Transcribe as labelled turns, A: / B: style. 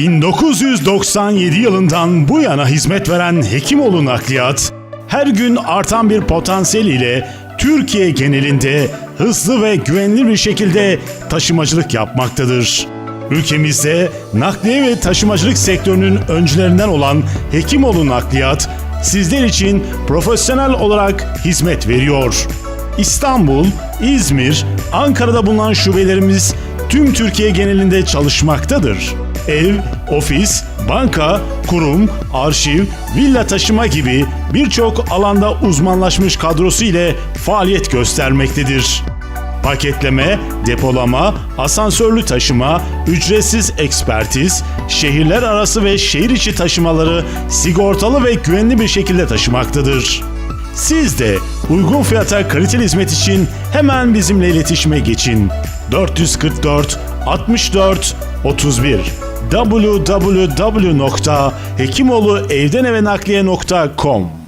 A: 1997 yılından bu yana hizmet veren Hekimoğlu Nakliyat, her gün artan bir potansiyel ile Türkiye genelinde hızlı ve güvenilir bir şekilde taşımacılık yapmaktadır. Ülkemizde nakliye ve taşımacılık sektörünün öncülerinden olan Hekimoğlu Nakliyat, sizler için profesyonel olarak hizmet veriyor. İstanbul, İzmir, Ankara'da bulunan şubelerimiz tüm Türkiye genelinde çalışmaktadır. Ev, ofis, banka, kurum, arşiv, villa taşıma gibi birçok alanda uzmanlaşmış kadrosu ile faaliyet göstermektedir. Paketleme, depolama, asansörlü taşıma, ücretsiz ekspertiz, şehirler arası ve şehir içi taşımaları sigortalı ve güvenli bir şekilde taşımaktadır. Siz de uygun fiyata kaliteli hizmet için hemen bizimle iletişime geçin. 444 64 31 www.hekimoğluevdeneve